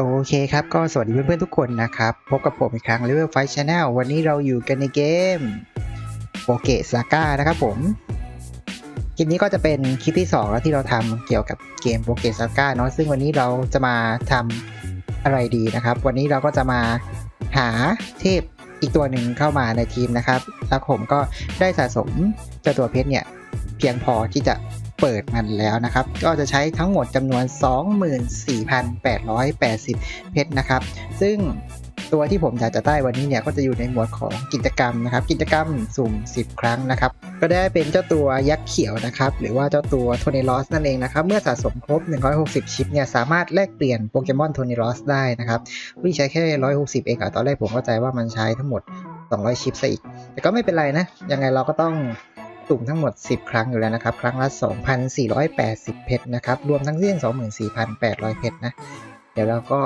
โอเคครับ ก็สวัสดีเพื่อนๆทุกคนนะครับ พบกับผมอีกครั้ง Level Fight Channel วันนี้เราอยู่กันในเกมโปเกซาก้านะครับผมคลิปนี้ก็จะเป็นคลิปที่ 2 แล้วที่เราทำเกี่ยวกับเกมโปเกซาก้าเนาะซึ่งวันนี้เราจะมาทำอะไรดีนะครับ วันนี้เราก็จะมาหาเทพอีกตัวหนึ่งเข้ามาในทีมนะครับแล้วผมก็ได้สะสมเจ้าตัวเพชรเนี่ย เพียงพอที่จะ เปิดมันแล้วนะครับ ก็จะใช้ทั้งหมดจำนวน 24,880 เพชรนะครับ ซึ่งตัวที่ผมอยากจะได้วันนี้เนี่ยก็จะอยู่ในหมวดของกิจกรรมนะครับ กิจกรรมสุ่ม 10 ครั้งนะครับ ก็ได้เป็นเจ้าตัวยักษ์เขียวนะครับ หรือว่าเจ้าตัวโทนิลอสนั่นเองนะครับ เมื่อสะสมครบ 160 ชิปเนี่ยสามารถแลกเปลี่ยนโปเกมอนโทนิลอสได้นะครับวิ่ใช้แค่ 160 เองอะตอนแรกผมเข้าใจว่ามันใช้ทั้งหมด 200 ชิปซะอีก แต่ก็ไม่เป็นไรนะ ยังไงเราก็ต้อง สุ่มทั้งหมด 10 ครั้งอยู่แล้วนะครับ ครั้งละ 2,480 เพชรนะครับ รวมทั้งสิ้น 24,800 เพชรนะ เดี๋ยวเราก็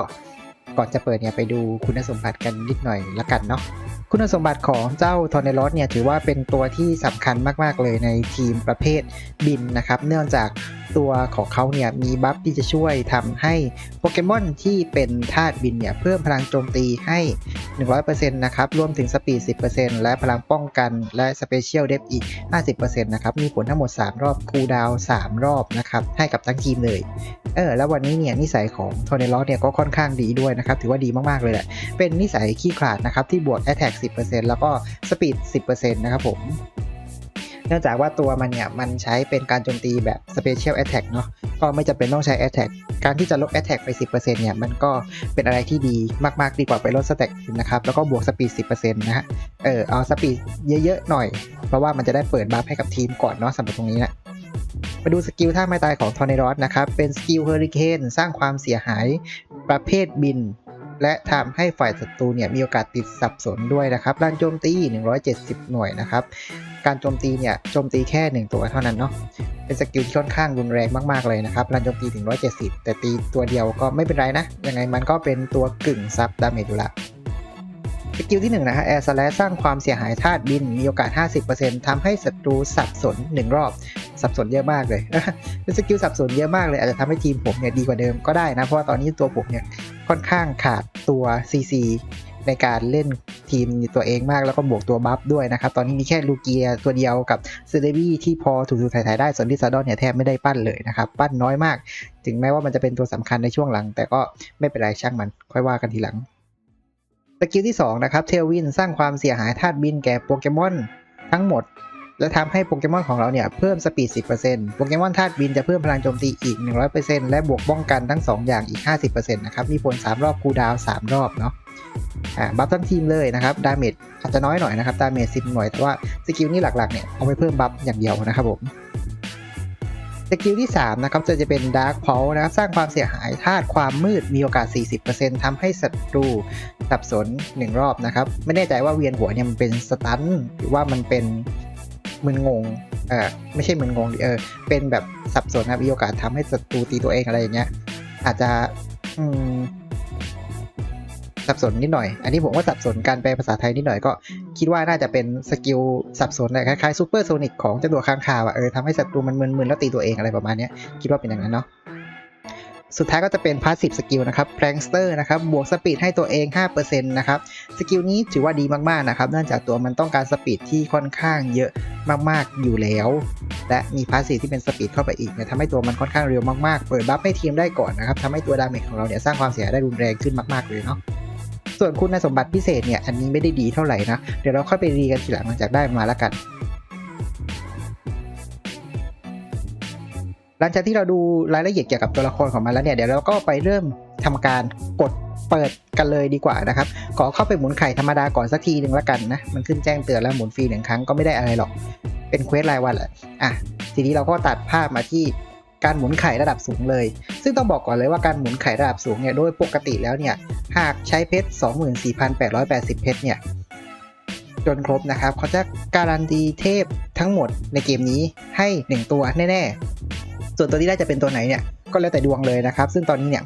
ก่อนจะเปิดเนี่ยไปดูคุณสมบัติกันนิดหน่อยละกันเนาะ คุณสมบัติของเจ้าทอร์เนลอสเนี่ยถือว่าเป็นตัวที่สำคัญมาก ๆ เลยในทีมประเภทบินนะครับ เนื่องจาก ตัวของเขาเนี่ยมีบัฟที่จะช่วยทำให้โปเกมอนที่เป็นธาตุบินเนี่ยเพิ่มพลังโจมตีให้ 100%นะครับ รวมถึงสปีด 10%และพลังป้องกันและสเปเชียลเดฟอีก 50%นะครับ มีผลทั้งหมด 3 รอบคูลดาวน์3รอบนะครับ ให้กับทั้งทีมเลย เออ แล้ววันนี้เนี่ยนิสัยของโทเนลอสเนี่ยก็ค่อนข้างดีด้วยนะครับ ถือว่าดีมาก ๆ เลยแหละเป็นนิสัยขี้ขลาดนะครับที่บวก Attack 10%แล้วก็ Speed 10%นะครับผม เนื่องจากว่าตัวมันเนี่ยมันใช้เป็นการโจมตีแบบ Special Attack เนาะก็ไม่จำเป็นต้องใช้ Attack การที่จะลด Attack ไป 10%เนี่ยมันก็เป็นอะไรที่ดีมาก ๆ ดีกว่าไปลด Stack นะครับ แล้วก็บวก Speed 10%นะฮะเออเอา Speed เยอะ ๆ หน่อย เพราะว่ามันจะได้เปิดบัฟให้กับทีมก่อนเนาะสำหรับตรงนี้นะมาดูสกิลท่าไม้ตายของทอร์เนรอสนะครับ เป็นสกิลเฮอริเคนสร้างความเสียหายประเภทบิน และทำให้ฝ่ายศัตรูเนี่ยมีโอกาสติดสับสนด้วยนะครับด้านโจมตี 170 หน่วยนะครับ การโจมตีเนี่ยโจมตีแค่ 1 ตัวเท่านั้นเนาะเป็นสกิลที่ค่อนข้างรุนแรงมากๆเลยนะครับรันโจมตีถึง 170 แต่ตีตัวเดียวก็ไม่เป็นไรนะ ยังไงมันก็เป็นตัวกึ่งซับดาเมจอยู่ละสกิลที่1นะฮะแอร์สแลสร้างความเสียหายธาตุบินมีโอกาส 50%ทำให้ศัตรูสับสน 1 รอบ สับสนเยอะมากเลยเป็นสกิลสับสนเยอะมากเลย อาจจะทำให้ทีมผมเนี่ยดีกว่าเดิมก็ได้นะ เพราะว่าตอนนี้ตัวผมเนี่ยค่อนข้างขาดตัว CC ในการเล่น ทีมตัวเองมากแล้วก็บวกตัวบัฟด้วยนะครับ ตอนนี้มีแค่ลูเกียตัวเดียวกับเซเดบี้ที่พอถูกถูกถ่ายได้ส่วนที่ซาดอนเนี่ยแทบไม่ได้ปั้นเลยนะครับ ปั้นน้อยมาก ถึงแม้ว่ามันจะเป็นตัวสำคัญในช่วงหลัง แต่ก็ไม่เป็นไรช่างมัน ค่อยว่ากันทีหลังสกิลที่2นะครับเทลวินสร้างความเสียหายธาตุบินแก่โปเกมอนทั้งหมดและทำให้โปเกมอนของเราเนี่ยเพิ่มสปีด 10%โปเกมอนธาตุบินจะเพิ่มพลังโจมตีอีก 100%และบวกป้องกันทั้ง 2 อย่างอีก 50%นะครับ มีผล 3 รอบคูดาว 3 รอบเนาะ บัฟทั้งทีมเลยนะครับ ดาเมจอาจจะน้อยหน่อยนะครับ ดาเมจ10หน่วย แต่ว่าสกิลนี้หลักๆเนี่ยเอาไปเพิ่มบัฟอย่างเดียวนะครับผม สกิลที่ 3 นะครับ จะจะเป็น Dark p u l นะครับ สร้างความเสียหายธาตุความมืดมีโอกาส 40%ทำให้ศัตรูสับสน 1 รอบนะครับ ไม่แน่ใจว่าเวียนหัวเนี่ยมันเป็นสตันหรือว่ามันเป็นมึนงงเออไม่ใช่มึนงงเออเป็นแบบสับสนนะมีโอกาสทำให้ศัตรูตีตัวเองอะไรอย่างเงี้ยอาจจะอืม สับสนนิดหน่อย อันนี้ผมว่าสับสนการแปลภาษาไทยนิดหน่อยก็ คิดว่าน่าจะเป็นสกิลสับสนคล้ายๆซูเปอร์โซนิกของเจ้าตัวค้างคาวอะเออทำให้ศัตรูมันมึนๆแล้วตีตัวเองอะไรประมาณนี้คิดว่าเป็นอย่างนั้นเนาะสุดท้ายก็จะเป็นพาสซีฟสกิลนะครับแพลงสเตอร์นะครับ บวกสปีดให้ตัวเอง 5%นะครับ สกิลนี้ถือว่าดีมาก ๆ นะครับ เนื่องจากตัวมันต้องการสปีดที่ค่อนข้างเยอะมาก ๆ อยู่แล้ว และมีพาสซีฟที่เป็นสปีดเข้าไปอีกเนี่ยทำให้ตัวมันค่อนข้างเร็วมาก ๆ เปิดบัฟให้ทีมได้ก่อนนะครับทำให้ตัวดาเมจของเราเนี่ยสร้างความเสียหายได้รุนแรงขึ้นมาก ๆ เลยเนาะ ส่วนคุณสมบัติพิเศษเนี่ย อันนี้ไม่ได้ดีเท่าไหร่นะ เดี๋ยวเราค่อยไปรีกันทีหลังหลังจากได้มาแล้วกัน หลังจากที่เราดูรายละเอียดเกี่ยวกับตัวละครของมันแล้วเนี่ย เดี๋ยวเราก็ไปเริ่มทำการกดเปิดกันเลยดีกว่านะครับ ขอเข้าไปหมุนไข่ธรรมดาก่อนสักทีหนึ่งแล้วกันนะ มันขึ้นแจ้งเตือนแล้วหมุนฟรีหนึ่งครั้งก็ไม่ได้อะไรหรอก เป็นเควสรายวันแหละ อะ ทีนี้เราก็ตัดภาพมาที่ การหมุนไข่ระดับสูงเลย ซึ่งต้องบอกก่อนเลยว่าการหมุนไข่ระดับสูงเนี่ยโดยปกติแล้วเนี่ยหากใช้เพชร 24,880 เพชรเนี่ยจนครบนะครับเขาจะการันตีเทพทั้งหมดในเกมนี้ให้ 1 ตัวแน่ๆ ส่วนตัวที่ได้จะเป็นตัวไหนเนี่ยก็แล้วแต่ดวงเลยนะครับ ซึ่งตอนนี้เนี่ย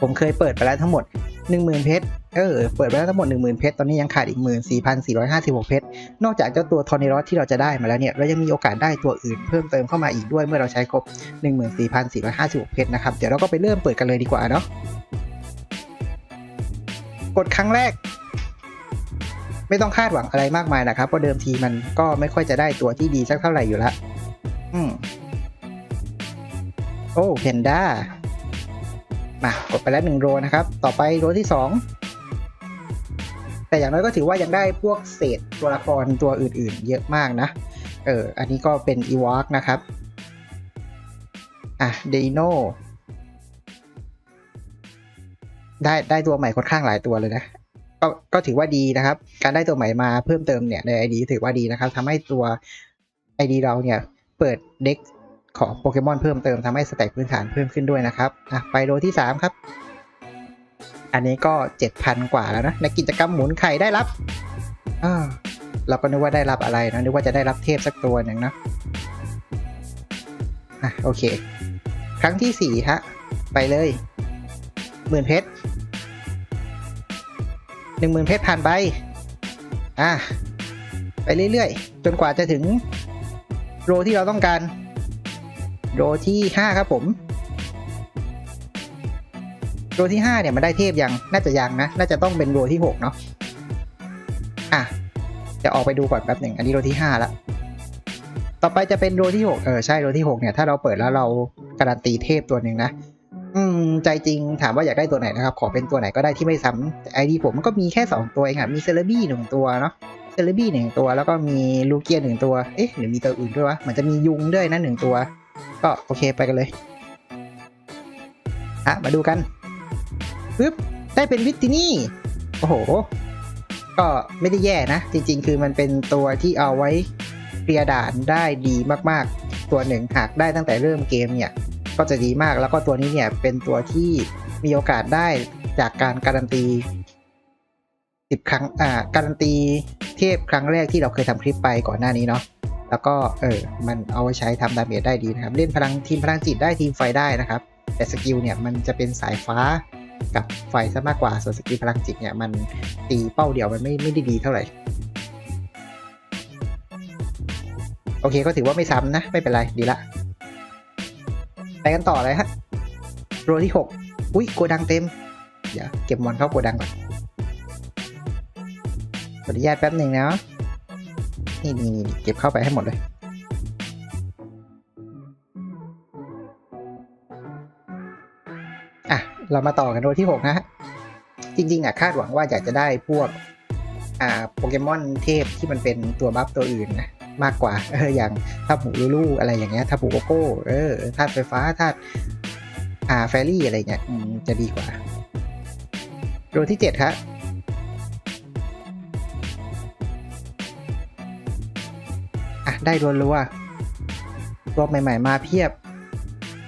ผมเคยเปิดไปแล้วทั้งหมด 10,000 เพชร เออ เปิดไปแล้วทั้งหมด 10,000 เพชร ตอนนี้ยังขาดอีก 14,456 เพชร นอกจากเจ้าตัวทอร์เนรอสที่เราจะได้มาแล้วเนี่ย เรายังมีโอกาสได้ตัวอื่นเพิ่มเติมเข้ามาอีกด้วยเมื่อเราใช้ครบ 14,456 เพชรนะครับ เดี๋ยวเราก็ไปเริ่มเปิดกันเลยดีกว่าเนาะ กดครั้งแรก ไม่ต้องคาดหวังอะไรมากมายนะครับ เพราะเดิมทีมันก็ไม่ค่อยจะได้ตัวที่ดีสักเท่าไหร่อยู่ละอืม โอ้เพนด้า มากดไปแล้วหนึ่งโรนะครับ ต่อไปโรที่สอง แต่อย่างน้อยก็ถือว่ายังได้พวกเศษตัวละครตัวอื่นๆ เยอะมากนะ เออ อันนี้ก็เป็นอีวอ k นะครับ อะเดโนได้ได้ตัวใหม่ค่อนข้างหลายตัวเลยนะก็ก็ถือว่าดีนะครับ การได้ตัวใหม่มาเพิ่มเติมเนี่ยใน ID ถือว่าดีนะครับทำให้ตัว ID เราเนี่ยเปิดเด็กของโปเกมอนเพิ่มเติมทำให้สแต็กพื้นฐานเพิ่มขึ้นด้วยนะครับอะไปโรที่ 3 ครับ อันนี้ก็ 7,000 กว่าแล้วนะ ในกิจกรรมหมุนไข่ได้รับอ่าเราก็นึกว่าได้รับอะไรนะนึกว่าจะได้รับเทพสักตัวหนึ่งนะอะโอเค ครั้งที่ 4 ฮะ ไปเลยหมื่นเพชรหนึ่งหมื่นเพชรผ่านไป อะ ไปเรื่อยๆ จนกว่าจะถึงโรที่เราต้องการ โรที่ 5 ครับผม โรที่5เนี่ยมันได้เทพยัง น่าจะยังนะ น่าจะต้องเป็นโรที่ 6 เนาะ อะ จะออกไปดูก่อนแป๊บหนึ่ง อันนี้โรที่ 5 ละ ต่อไปจะเป็นโรที่ 6 เออ ใช่โรที่ 6 เนี่ย ถ้าเราเปิดแล้วเราการันตีเทพตัวหนึ่งนะ อืม ใจจริงถามว่าอยากได้ตัวไหนนะครับ ขอเป็นตัวไหนก็ได้ที่ไม่ซ้ำแต่ไอดีผมมันก็มีแค่ 2 ตัวเองอะมีเซเลบี้หนึ่งตัวเนาะ เซเลบี้หนึ่งตัว แล้วก็มีลูเกียหนึ่งตัว เอ๊ะหรือมีตัวอื่นด้วยวะมันจะมียุงด้วยนะหนึ่งตัว ก็โอเคไปกันเลยอะมาดูกัน ปึ๊บได้เป็นวิตตินี่ โอ้โห ก็ไม่ได้แย่นะ จริง ๆ คือมันเป็นตัวที่เอาไว้เคลียร์ด่านได้ดีมากๆ ตัวหนึ่งหากได้ตั้งแต่เริ่มเกมเนี่ย ก็จะดีมากแล้วก็ตัวนี้เนี่ยเป็นตัวที่มีโอกาสได้จากการการันตีสิบครั้งอ่าการันตีเทพครั้งแรกที่เราเคยทำคลิปไปก่อนหน้านี้เนาะแล้วก็เออมันเอาไว้ใช้ทำดาเมจได้ดีนะครับ เล่นพลังทีมพลังจิตได้ทีมไฟได้นะครับ แต่สกิลเนี่ยมันจะเป็นสายฟ้ากับไฟซะมากกว่า ส่วนสกิลพลังจิตเนี่ยมันตีเป้าเดียวมันไม่ไม่ได้ดีเท่าไหร่ โอเคก็ถือว่าไม่ซ้ำนะ ไม่เป็นไร ดีละ ไปกันต่อเลยฮะ โรที่ 6 อุ้ยโกดังเต็ม เดี๋ยวเก็บมอนเข้าโกดังก่อนขออนุญาตแป๊บหนึ่งนะนี่นี่นี่เก็บเข้าไปให้หมดเลย เรามาต่อกันโรที่ 6 นะฮะ จริงๆอะคาดหวังว่าอยากจะได้พวกอ่าโปเกมอนเทพที่มันเป็นตัวบัฟตัวอื่นนะมากกว่าเอออย่างถ้าหมูลูลูอะไรอย่างเงี้ยถ้าหมูโกโก้เออธาตุไฟฟ้าธาตุอ่าแฟรี่อะไรเงี้ยจะดีกว่าโรที่ 7 ครับอะได้รัวๆตัวใหม่ ๆ มาเพียบ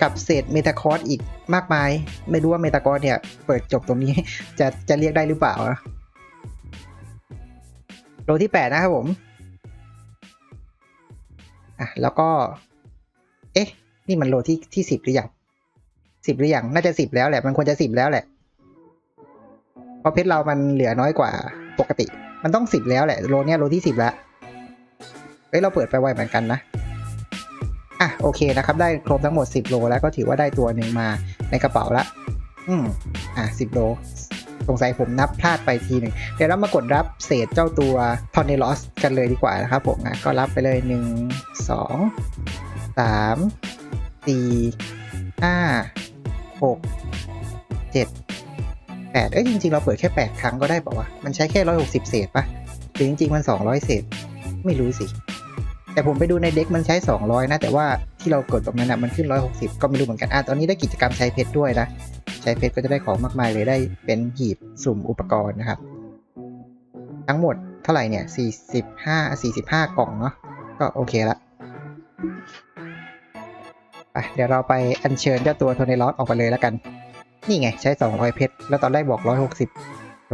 กับเศษเมตาคอร์สอีกมากมาย ไม่รู้ว่าเมตาคอร์สเนี่ย เปิดจบตรงนี้ จะจะเรียกได้หรือเปล่านะโลที่ 8 นะครับผม อะ แล้วก็ เอ๊ะ นี่มันโลที่ที่สิบหรือยังสิบหรือยังน่าจะสิบแล้วแหละ มันควรจะสิบแล้วแหละ เพราะเพชรเรามันเหลือน้อยกว่าปกติ มันต้องสิบแล้วแหละ โลเนี้ยโลที่สิบแล้วเอ้ยเราเปิดไปไวเหมือนกันนะ อะโอเคนะครับได้ครบทั้งหมด 10 โลแล้วก็ถือว่าได้ตัวหนึ่งมาในกระเป๋าละอืมอะ10 โลสงสัยผมนับพลาดไปทีหนึ่งเดี๋ยวเรามากดรับเศษเจ้าตัวทอนเนลอสกันเลยดีกว่านะครับผมอะก็รับไปเลย 1 2 3 4 5 6 7 8เอ้ยจริงๆ เราเปิดแค่ 8 ครั้งก็ได้ป่าวะ มันใช้แค่ 160 เศษปะหรือจริงๆ มัน 200 เศษ ไม่รู้สิ แต่ผมไปดูในเด็กมันใช้ 200 นะ แต่ว่าที่เรากดตรงนั้นนะมันขึ้น 160 ก็ไม่รู้เหมือนกันอะตอนนี้ได้กิจกรรมใช้เพชรด้วยนะ ใช้เพชรก็จะได้ของมากมายเลยได้เป็นหีบสุ่มอุปกรณ์นะครับ ทั้งหมดเท่าไหร่เนี่ย 45 45 กล่องเนาะก็โอเคละไปเดี๋ยวเราไปอัญเชิญเจ้าตัวโทเนลอสออกไปเลยแล้วกัน นี่ไงใช้ 200 เพชร แล้วตอนแรกบอก 160โถ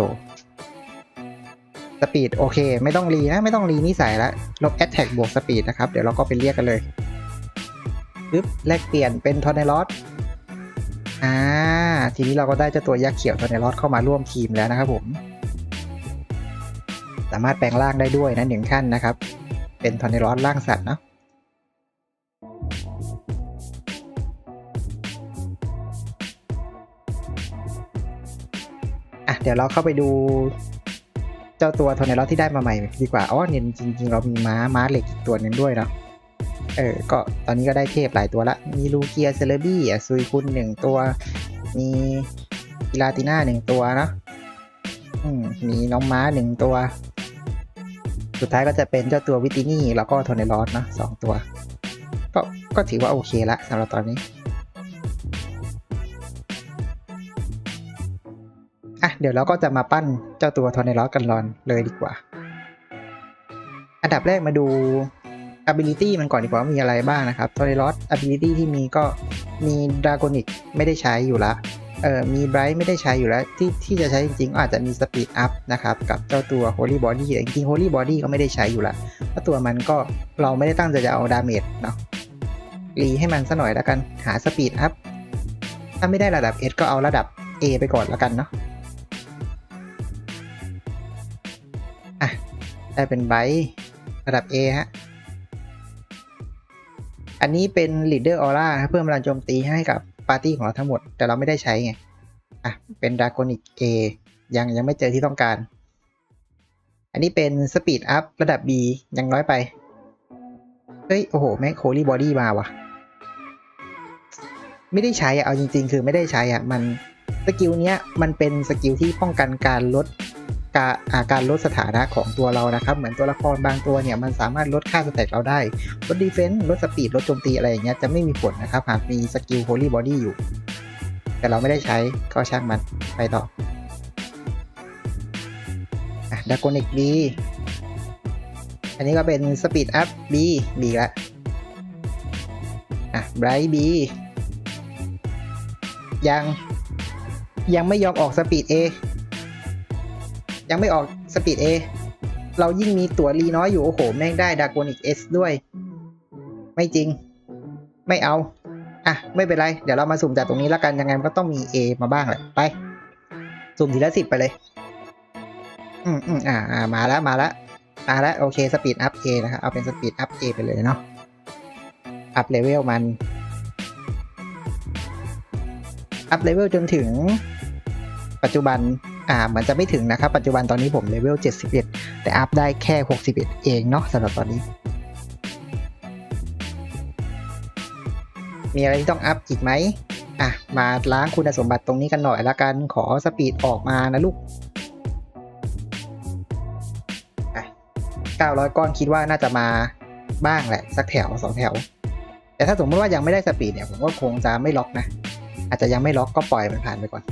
สปีดโอเค ไม่ต้องรีนะ ไม่ต้องรีนี่ใส่ละลบแอตแทกบวกสปีดนะครับ เดี๋ยวเราก็ไปเรียกกันเลยปึ๊บแลกเปลี่ยนเป็นทอร์เนลอสอ่า ทีนี้เราก็ได้เจ้าตัวยักษ์เขียวทอร์เนลอสเข้ามาร่วมทีมแล้วนะครับผม สามารถแปลงร่างได้ด้วยนะหนึ่งขั้นนะครับ เป็นทอร์เนลอสร่างสัตว์เนาะอะเดี๋ยวเราเข้าไปดู เจ้าตัวโทเนลที่ได้มาใหม่ดีกว่าอ๋อเนี่ยจริงๆ เรามีม้าม้าเหล็กอีกตัวหนึ่งด้วยเนาะเออ ก็ตอนนี้ก็ได้เทพหลายตัวละ มีลูเกียเซเลบี้อะซุยคุณหนึ่งตัว มีกิลาติน่าหนึ่งตัวเนาะอืมมีน้องม้าหนึ่งตัว สุดท้ายก็จะเป็นเจ้าตัววิตินี่แล้วก็โทเนลอสเนาะสองตัว ก็ก็ถือว่าโอเคละสำหรับตอนนี้ เดี๋ยวเราก็จะมาปั้นเจ้าตัวทอร์เนลอกันรอนเลยดีกว่า อันดับแรกมาดู ability มันก่อนดีกว่ามีอะไรบ้างนะครับทอร์เนลอส ability ที่มีก็มีดรา g อนิกไม่ได้ใช้อยู่ละเออมีไบรท์ไม่ได้ใช้อยู่แล้ว ที่ที่จะใช้จริงๆก็อาจจะมีสปีดอัพนะครับ กับเจ้าตัว Holy Body แต่จริงๆ Holy Body ก็ไม่ได้ใช้อยู่ละเพราะตัวมันก็เราไม่ได้ตั้งใจจะเอาดาเมจเนาะรีให้มันซะหน่อยแล้วกันหาสปีดอัพถ้าไม่ได้ระดับ S ก็เอาระดับ A ไปก่อนแล้วกันเนาะ ได้เป็นไบต์ระดับ A ฮะ อันนี้เป็น Leader Aura นะเพิ่มพลังโจมตีให้กับปาร์ตี้ของเราทั้งหมด แต่เราไม่ได้ใช้ไง อะ เป็น Draconic A ยังยังไม่เจอที่ต้องการ อันนี้เป็น Speed Up ระดับ B ยังน้อยไป เฮ้ย โอ้โห แม่ง Holy Body มาว่ะ ไม่ได้ใช้อะเอาจริง ๆ คือไม่ได้ใช้อะมันสกิลเนี้ยมันเป็นสกิลที่ป้องกันการลด การอาการลดสถานะของตัวเรานะครับ เหมือนตัวละครบางตัวเนี่ยมันสามารถลดค่าสแต็กเราได้ ลดดีเฟนส์ลดสปีดลดโจมตีอะไรอย่างเงี้ยจะไม่มีผลนะครับหากมีสกิล Holy Body อยู่ แต่เราไม่ได้ใช้ก็ช่างมันไปต่ออะดากอนิกบีอันนี้ก็เป็นสปีดอัพบีบีละอะไบรท์บียังยังไม่ยอมออกสปีดเอ ยังไม่ออกสปีด A เรายิ่งมีตั๋วรีน้อยอยู่ โอ้โห แม่งได้ดากอนิก S ด้วย ไม่จริง ไม่เอา อะ ไม่เป็นไร เดี๋ยวเรามาสุ่มจากตรงนี้แล้วกันยังไงมันก็ต้องมี A มาบ้างแหละ ไป สุ่มทีละสิบไปเลย อืมอืมอ่าอ่ามาแล้วมาแล้วมาแล้วโอเคสปีดอัพ A นะครับเอาเป็นสปีดอัพ A ไปเลยเนาะอัพเลเวลมันอัพเลเวลจนถึงปัจจุบัน อ่าเหมือนจะไม่ถึงนะครับปัจจุบันตอนนี้ผมเลเวล 71 แต่อัพได้แค่ 61 เองเนาะสำหรับตอนนี้ มีอะไรที่ต้องอัพอีกไหมอะ มาล้างคุณสมบัติตรงนี้กันหน่อยละกันขอสปีดออกมานะลูก900 ก้อนคิดว่าน่าจะมาบ้างแหละ สักแถวสองแถว แต่ถ้าสมมติว่ายังไม่ได้สปีดเนี่ย ผมก็คงจะไม่ล็อกนะ อาจจะยังไม่ล็อกก็ปล่อยมันผ่านไปก่อน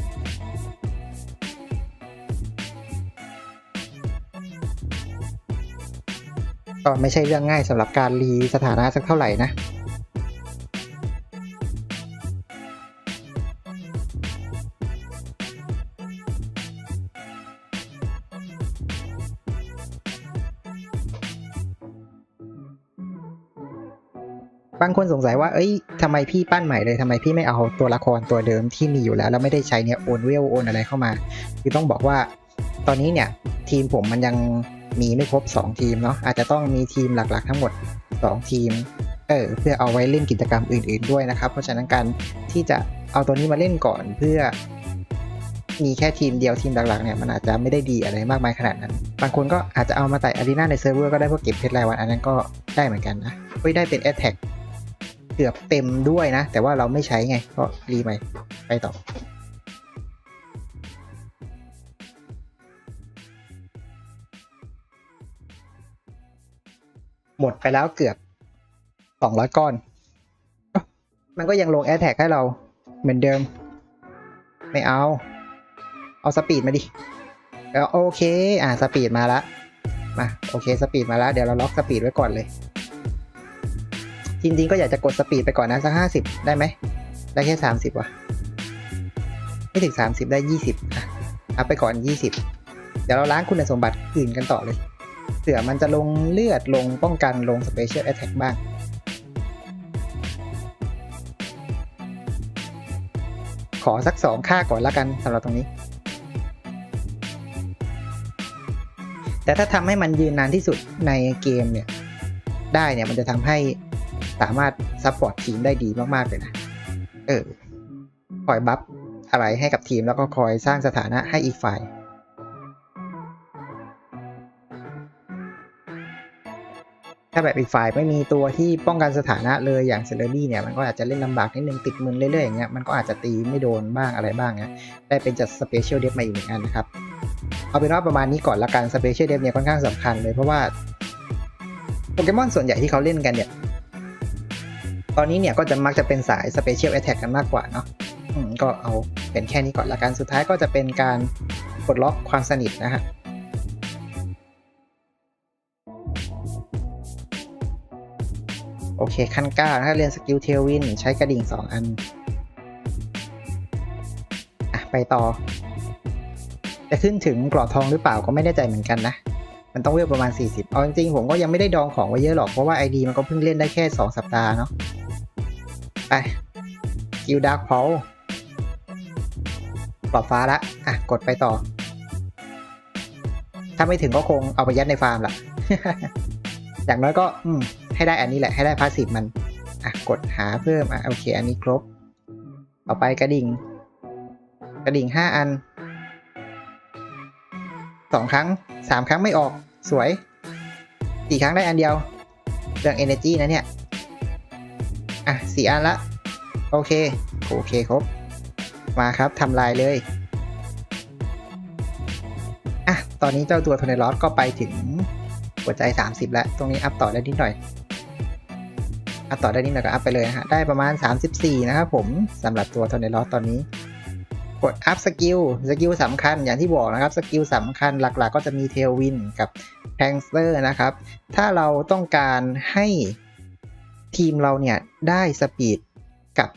ก็ไม่ใช่เรื่องง่ายสำหรับการรีสถานะสักเท่าไหร่นะบางคนสงสัยว่า เอ้ยทำไมพี่ปั้นใหม่เลยทำไมพี่ไม่เอาตัวละครตัวเดิมที่มีอยู่แล้ว แล้วไม่ได้ใช้เนี่ย โอนเวล โอนอะไรเข้ามา คือต้องบอกว่า ตอนนี้เนี่ย ทีมผมมันยัง มีไม่ครบ 2 ทีมเนาะอาจจะต้องมีทีมหลักๆ ทั้งหมด 2 ทีมเออเพื่อเอาไว้เล่นกิจกรรมอื่น ๆด้วยนะครับ เพราะฉะนั้นการที่จะเอาตัวนี้มาเล่นก่อนเพื่อ มีแค่ทีมเดียวทีมหลักๆเนี่ยมันอาจจะไม่ได้ดีอะไรมากมายขนาดนั้น บางคนก็อาจจะเอามาใส่อารีนาในเซิร์ฟเวอร์ก็ได้เพื่อเก็บเพชรรายวันอันนั้นก็ได้เหมือนกันนะเฮ้ยได้เป็นแอ t แทกเกือบเต็มด้วยนะ แต่ว่าเราไม่ใช้ไงก็รีใหม่ไปต่อ หมดไปแล้วเกือบสองร้อยก้อน มันก็ยังลงแอ t แทกให้เราเหมือนเดิม ไม่เอา เอาสปีดมาดิแล้วโอเค อ่าสปีดมาละมาโอเคสปีดมาแล้วเดี๋ยวเราล็อกสปีดไว้ก่อนเลย จริงๆก็อยากจะกดสปีดไปก่อนนะสักห้าสิบได้ไหม ได้แค่สามสิบวะไม่ถึงสามสิบได้ยี่สิบอะอัพไปก่อนยี่สิบเดี๋ยวเราล้างคุณสมบัติอื่นกันต่อเลย ผื่อมันจะลงเลือดลงป้องกันลงสเปเชียลแอ t แทกบ้าง ขอสักสองค่าก่อนละกันสำหรับตรงนี้ แต่ถ้าทำให้มันยืนนานที่สุดในเกมเนี่ย ได้เนี่ยมันจะทำให้สามารถซัพพอร์ตทีมได้ดีมาก ๆ เลยนะ เออ คอยบัฟอะไรให้กับทีมแล้วก็คอยสร้างสถานะให้อีกฝ่าย ถ้าแบบอีกฝ่ายไม่มีตัวที่ป้องกันสถานะเลยอย่างเซเลบี้เนี่ยมันก็อาจจะเล่นลำบากนิดนึงติดมือเรื่อยๆอย่างเงี้ยมันก็อาจจะตีไม่โดนบ้างอะไรบ้างเนี้ยได้เป็นจัดสเปเชียลเดฟมาอีกหนึ่งอันนะครับ เอาเป็นว่าประมาณนี้ก่อนละกันสเปเชียลเดฟเนี่ยค่อนข้างสำคัญเลยเพราะว่าโปเกมอนส่วนใหญ่ที่เขาเล่นกันเนี่ยตอนนี้เนี่ยก็จะมักจะเป็นสายสเปเชียลแอ t แทกกันมากกว่าเนาะก็เอาเป็นแค่นี้ก่อนละกันสุดท้ายก็จะเป็นการปลดล็อกความสนิทนะฮะ โอเค ขั้น9นะครับเรียนสกิลเทลวินใช้กระดิ่ง 2 อัน อะ ไปต่อ จะขึ้นถึงกรอบทองหรือเปล่าก็ไม่แน่ใจเหมือนกันนะ มันต้องเวลประมาณ 40 เอาจริงๆ ผมก็ยังไม่ได้ดองของไว้เยอะหรอก เพราะว่า ID มันก็เพิ่งเล่นได้แค่ 2 สัปดาห์เนาะ ไปกิลดาร์คพอลกรอบฟ้าละ อะ กดไปต่อ ถ้าไม่ถึงก็คงเอาไปยัดในฟาร์มละอย่างน้อยก็ อืม ให้ได้อันนี้แหละให้ได้พาสซีฟมันอะกดหาเพิ่มอะโอเค อันนี้ครบ ต่อไปกระดิ่ง กระดิ่งห้าอันสองครั้งสามครั้งไม่ออกสวยสี่ครั้งได้อันเดียว เรื่อง energy นะเนี่ย อะสี่อันละ โอเค โอเคครบ มาครับทำลายเลยอะตอนนี้เจ้าตัวโทเนลอสก็ไปถึงหัวใจ 30 แล้ว ตรงนี้อัพต่อได้นิดหน่อย อัพต่อได้นิดหน่อยก็อัพไปเลยนะฮะ ได้ประมาณ 34 นะครับผมสำหรับตัวโทเนลอสตอนนี้ กดอัพสกิล สกิลสำคัญอย่างที่บอกนะครับ สกิลสำคัญหลักๆ ก็จะมีเทลวินกับแพงสเตอร์นะครับ ถ้าเราต้องการให้ทีมเราเนี่ยได้สปีดกับ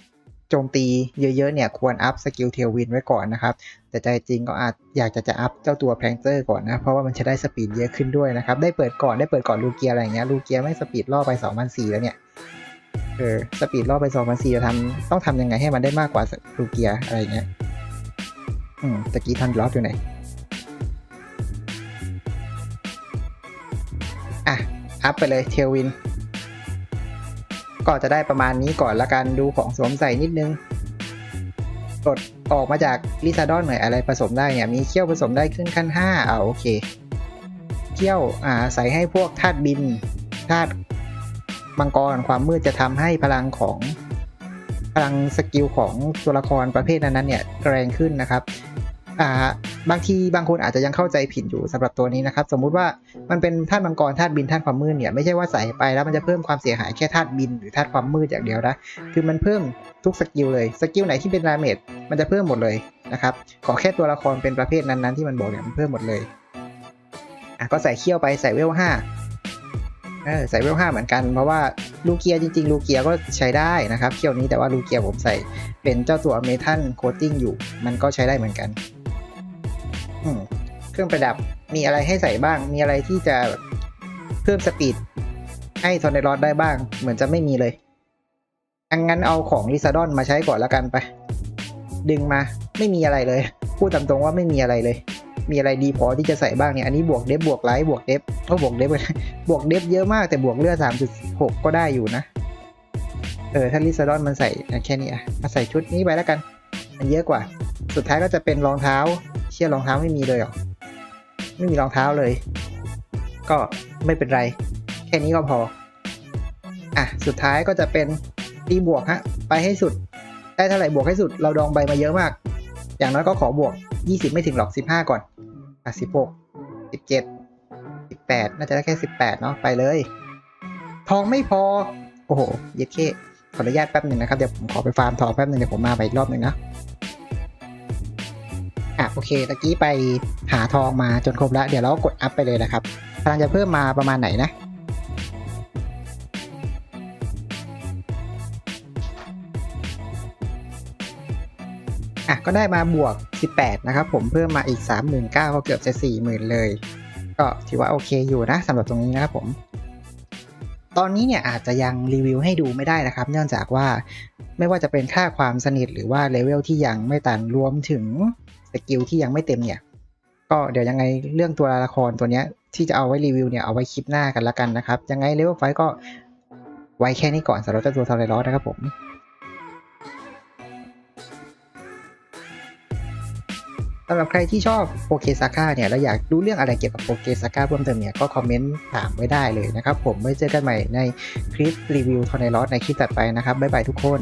โจมตีเยอะๆเนี่ยควรอัพสกิลเทลวินไว้ก่อนนะครับ แต่ใจจริงก็อาจอยากจะจะอัพเจ้าตัวแพงเตอร์ก่อนนะ เพราะว่ามันจะได้สปีดเยอะขึ้นด้วยนะครับ ได้เปิดก่อนได้เปิดก่อนลูเกียอะไรอย่างเงี้ยลูเกียไม่สปีดล่อไป2,004แล้วเนี่ย เออสปีดล่อไป2,004จะทำต้องทำยังไงให้มันได้มากกว่าลูเกียอะไรเงี้ย อืมตะกี้ทันล็อกอยู่ไหน อะ อัพไปเลยเทลวิน ก็จะได้ประมาณนี้ก่อนละกันดูของสวมใส่นิดนึงกดออกมาจากลิซาดอนหน่อยอะไรผสมได้เนี่ย มีเขี้ยวผสมได้ขึ้นขั้น5อ่าโอเค เขี้ยวอ่าใส่ให้พวกธาตุบินธาตุ มังกรความมืดจะทำให้พลังของพลังสกิลของตัวละครประเภทนั้นๆเนี่ยแรงขึ้นนะครับอ่าบางทีบางคนอาจจะยังเข้าใจผิดอยู่สำหรับตัวนี้นะครับ สมมุติว่ามันเป็นธาตุมังกรธาตุบินธาตุความมืดเนี่ยไม่ใช่ว่าใส่ไปแล้วมันจะเพิ่มความเสียหายแค่ธาตุบินหรือธาตุความมืดอย่างเดียวนะคือมันเพิ่มทุกสกิลเลยสกิลไหนที่เป็นดาเมจมันจะเพิ่มหมดเลยนะครับขอแค่ตัวละครเป็นประเภทนั้นๆที่มันบอกเนี่ยมันเพิ่มหมดเลยอะก็ใส่เขี้ยวไปใส่เวลห้า เออใส่เวลห้าเหมือนกันเพราะว่าลูเกียจริงๆ ลูเกียก็ใช้ได้นะครับเขี้ยวนี้แต่ว่าลูเกียผมใส่เป็นเจ้าตัวเมทัลโคตติ้งอยู่ มันก็ใช้ได้เหมือนกันเครื่องประดับมีอะไรให้ใส่บ้าง มีอะไรที่จะเพิ่มสปีดให้ทอนเนรอดได้บ้าง เหมือนจะไม่มีเลยอังั้นเอาของลิซาดอนมาใช้ก่อนล้วกันไป ดึงมาไม่มีอะไรเลย พูดตามตรงว่าไม่มีอะไรเลย มีอะไรดีพอที่จะใส่บ้างเนี่ย อันนี้บวกเดฟบวกไลท์บวกเดฟก็บวกเดฟบวกเดฟเยอะมากแต่บวกเลือด3.6 ก็ได้อยู่นะ เออถ้าลิซาดอนมันใส่แค่นี้อะมาใส่ชุดนี้ไปแล้วกัน มันเยอะกว่า สุดท้ายก็จะเป็นรองเท้า เชื่อรองเท้าไม่มีเลยหรอ ไม่มีรองเท้าเลย ก็ไม่เป็นไร แค่นี้ก็พอ อะ สุดท้ายก็จะเป็นตีบวกฮะ ไปให้สุด ได้เท่าไหร่บวกให้สุด เราดองใบมาเยอะมาก อย่างน้อยก็ขอบวก 20 ไม่ถึงหรอก 15 ก่อนอะ16 17 18 น่าจะได้แค่ 18 เนาะไปเลย ทองไม่พอ โอ้โห เย็ดเคขออนุญาตแป๊บหนึ่งนะครับ เดี๋ยวผมขอไปฟาร์มทองแป๊บหนึ่งเดี๋ยวผมมาไปอีกรอบหนึ่งนะอะโอเคตะกี้ไปหาทองมาจนครบแล้ว เดี๋ยวเราก็กดอัพไปเลยนะครับพลังจะเพิ่มมาประมาณไหนนะ อะก็ได้มาบวก 18 นะครับผมเพิ่มมาอีก 39,000ก็เกือบจะ 40,000 เลย ก็ถือว่าโอเคอยู่นะสำหรับตรงนี้นะครับผม ตอนนี้เนี่ยอาจจะยังรีวิวให้ดูไม่ได้นะครับ เนื่องจากว่าไม่ว่าจะเป็นค่าความสนิทหรือว่าเลเวลที่ยังไม่ตันรวมถึงสกิลที่ยังไม่เต็มเนี่ย ก็เดี๋ยวยังไงเรื่องตัวละครตัวเนี้ยที่จะเอาไว้รีวิวเนี่ยเอาไว้คลิปหน้ากันละกันนะครับ ยังไงเลเวลไฟก็ไว้แค่นี้ก่อนสำหรับเจ้าตัวทอร์เรลอสนะครับผมำหรับใครที่ชอบโปเกซาก้าเนี่ย แล้วอยากรู้เรื่องอะไรเกี่ยวกับโปเกซาก้าเพิ่มเติมเนี่ย ก็คอมเมนต์ถามไว้ได้เลยนะครับผมไว้เจอกันใหม่ในคลิปรีวิวทอนไนลอสในคลิปถัดไปนะครับบ๊ายบายทุกคน